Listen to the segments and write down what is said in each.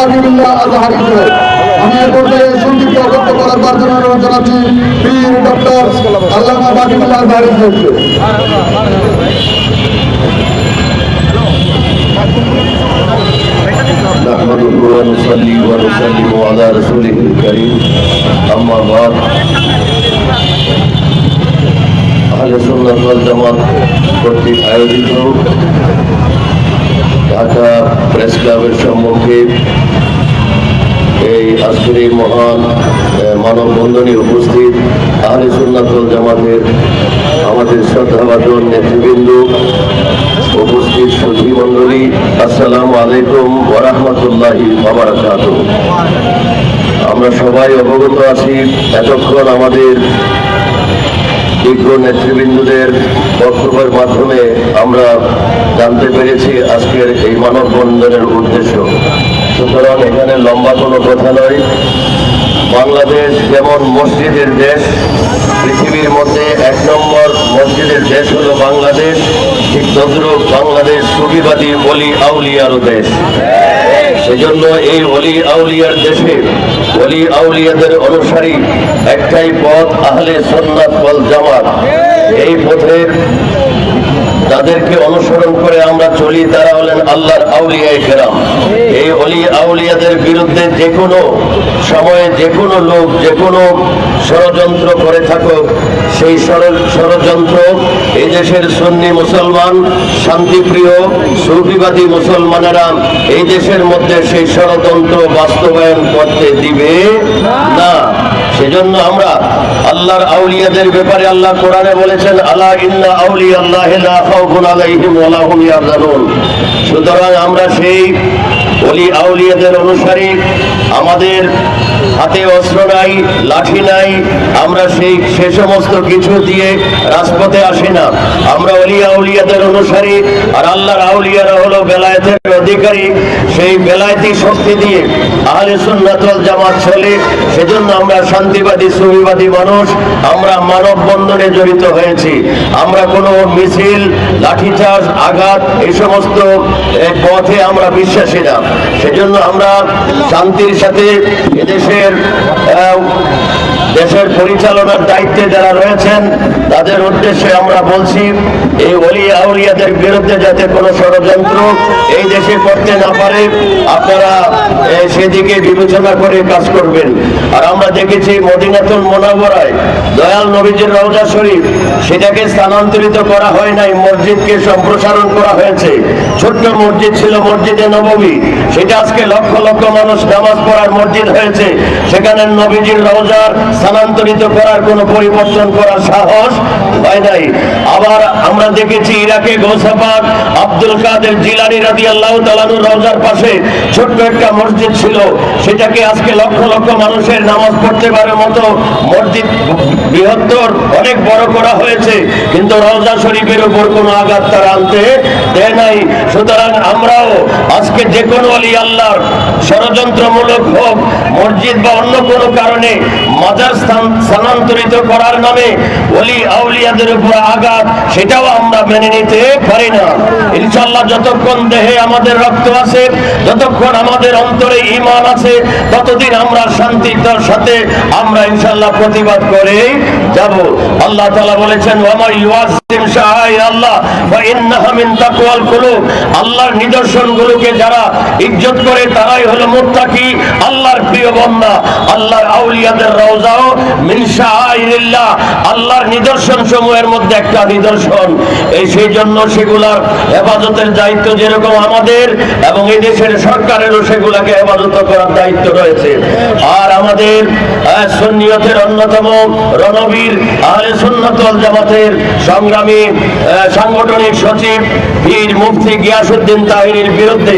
বাকিবুল্লাহ আজহারিকে আমি এ পর্যায়ে সংক্ষিপ্ত বক্তব্য রাখবার জন্য অনুরোধ জানাচ্ছি বীর ডক্টর আল্লামা বাকিবুল্লাহ আজহারি সাহেবকে نحمده ونصلي ونسلم على رسوله الكريم أما بعد আহলে সুন্নাত ওয়াল জামাত কর্তৃক আয়োজিত ঢাকা প্রেস ক্লাবের সম্মুখে এই আজকের এই মহান মানববন্ধনে উপস্থিত আহলে সুন্নাত জামাতের আমাদের শ্রদ্ধাভাজন নেতৃবৃন্দ উপস্থিত সুধী মণ্ডলী, আসসালামু আলাইকুম ওরহমতুল্লাহি বাবারাকাত আমরা সবাই অবগত আছি, এতক্ষণ আমাদের বিজ্ঞ নেতৃবৃন্দদের বক্তব্যের মাধ্যমে আমরা জানতে পেরেছি আজকের এই মানববন্ধনের উদ্দেশ্য। সুতরাং এখানে লম্বা কোনো কথা নয়। বাংলাদেশ যেমন মসজিদের দেশ, পৃথিবীর মধ্যে এক নম্বর মসজিদের দেশ হল বাংলাদেশ। ঠিক তদ্রুপ বাংলাদেশ সুবিবাদী অলি আউলিয়ারও দেশ। সেজন্য এই অলি আউলিয়ার দেশে অলি আউলিয়াদের অনুসারী একটাই পথ আহলে সন্ন্যাত ওয়াল জামাত। এই পথের তাদেরকে অনুসরণ করে আমরা চলি, তারা হলেন আল্লাহর আউলিয়ায় কেরাম। এই অলি আউলিয়াদের বিরুদ্ধে যে কোনো সময়ে যে কোনো লোক যে কোনো ষড়যন্ত্র করে থাকুক, সেই ষড়যন্ত্র দেশের সন্নি মুসলমান, শান্তিপ্রিয় সুফিবাদী মুসলমানেরা এই দেশের মধ্যে সেই ষড়যন্ত্র বাস্তবায়ন করতে দিবে না। সেজন্য আমরা আল্লাহর আউলিয়াদের ব্যাপারে আল্লাহ কোরআনে বলেছেন আল্লাহ ইন্না আউলিয়া আল্লাহ সুতরাং আমরা সেই অলি আউলিয়াদের অনুসারী, আমাদের হাতে অস্ত্র নাই, লাঠি নাই, আমরা সেই সে সমস্ত কিছু দিয়ে রাজপথে আসি না। আমরা অলি আউলিয়াদের অনুসারী, আর আল্লাহর আউলিয়ারা হলো বেলায়েতের অধিকারী, সেই বেলায়েতি শক্তি দিয়ে আহলে সুন্নাত ওয়াল জামাত চলে। সেজন্য আমরা শান্তিবাদী, সুবিবাদী মানুষ, আমরা মানব বন্ধনে জড়িত হয়েছি। আমরা কোনো মিছিল, লাঠিচার্জ, আঘাত, এই সমস্ত পথে আমরা বিশ্বাসী না। সেজন্য আমরা শান্তির সাথে এদেশের দেশের পরিচালনার দায়িত্বে যারা রয়েছেন, তাদের উদ্দেশ্যে আমরা বলছি, এই অলি আউলিয়াদের বিরুদ্ধে যাতে কোনো ষড়যন্ত্র এই দেশে করতে না পারে, আপনারা সেদিকে বিবেচনা করে কাজ করবেন। আর আমরা দেখেছি মদিনাতুল মোনাবরায় দয়াল নবীজির রওজা শরীফ, সেটাকে স্থানান্তরিত করা হয় নাই, মসজিদকে সম্প্রসারণ করা হয়েছে। ছোট্ট মসজিদ ছিল মসজিদে নবমী। সেটা আজকে লক্ষ লক্ষ মানুষ নামাজ পড়ার মসজিদ হয়েছে। সেখানে নবীজির রওজার স্থানান্তরিত করার কোনো পরিবর্তন করার সাহস হয় নাই। আবার আমরা দেখেছি ইরাকে গৌসাপাক আব্দুল কাদের জিলানি রাদি আল্লাহ তালানুর রওজার পাশে ছোট্ট একটা মসজিদ ছিল। সেটাকে আজকে লক্ষ লক্ষ মানুষের নামাজ পড়তে পারে মতো মসজিদ বৃহত্তর, অনেক বড় করা হয়েছে। কিন্তু রওজা শরীফের উপর কোনো আঘাত তারা আনতে দেয় নাই। সুতরাং আমরাও আজকে যে কোনো আলী আল্লাহর ষড়যন্ত্রমূলক হোক, মসজিদ বা অন্য কোনো কারণে মাজার স্থান স্থানান্তরিত করার নামে অলি আউলিয়াদের উপর আঘাত, সেটাও আমরা মেনে নিতে পারি না। ইনশাল্লাহ যতক্ষণ দেহে আমাদের রক্ত আছে, যতক্ষণ আমাদের অন্তরে ইমান আছে, ততদিন আমরা শান্তির সাথে আমরা ইনশাল্লাহ প্রতিবাদ করে যাব। আল্লাহ তাআলা বলেছেন তাকওয়াল কুলুব। আল্লাহর নিদর্শনগুলোকে যারা ইজ্জত করে, তারাই হলো মুত্তাকি, আল্লাহর প্রিয় বান্দা, আল্লাহর আউলিয়াদের রওজাও মিন শাআইরিল্লাহ আল্লাহর মধ্যে একটা নিদর্শন। এই সেই জন্য সেগুলার হেফাজতের দায়িত্ব যেরকম আমাদের এবং এই দেশের সরকারেরও সেগুলাকে হেফাজত করার দায়িত্ব রয়েছে। আর আমাদের সুন্নিয়তের অন্যতম রণবীর আহলে জামাতের সংগ্রামী আহ, সাংগঠনিক সচিব বীর মুফতি গিয়াসুদ্দিন তাহিনীর বিরুদ্ধে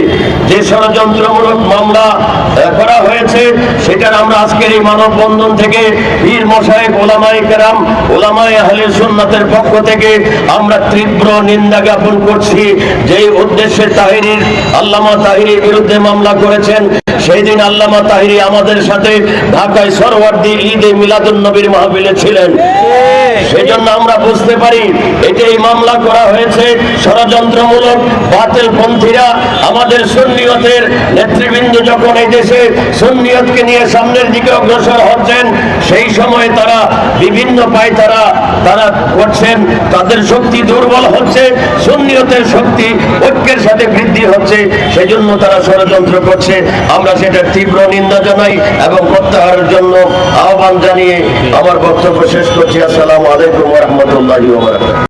যে ষড়যন্ত্রমূলক মামলা আহ, করা হয়েছে সেটার আমরা আজকের এই মানববন্ধন থেকে বীর মশাই ওলামাই কেরাম ওলামাই আহলে সুন্নাতের পক্ষ থেকে আমরা তীব্র নিন্দা জ্ঞাপন করছি। যেই উদ্দেশ্যে তাহিরির, আল্লামা তাহিরির বিরুদ্ধে মামলা করেছেন সেই দিন আল্লামা তাহিরি আমাদের সাথে ঢাকায় সরওয়ার্দি ঈদে মিলাদুল নবীর মাহফিলে ছিলেন। সেই জন্য আমরা বুঝতে পারি এটা এই মামলা করা হয়েছে। ষড়যন্ত্রমূলক বাতিল পন্থীরা আমাদের সুন্নিয়তের নেতৃবৃন্দ যখন এই দেশে সুন্নিয়তকে নিয়ে সামনের দিকে অগ্রসর হচ্ছেন সেই সময় তারা বিভিন্ন পায় তারা তারা করছেন, তাদের শক্তি দুর্বল হচ্ছে, সুন্নিয়তের শক্তি ঐক্যের সাথে বৃদ্ধি হচ্ছে, সেজন্য তারা ষড়যন্ত্র করছে। আমরা সেটা তীব্র নিন্দা জানাই এবং প্রত্যাহারের জন্য আহ্বান জানিয়ে আমার বক্তব্য শেষ করছি। আসসালামু আলাইকুম রহমতুল্লাহ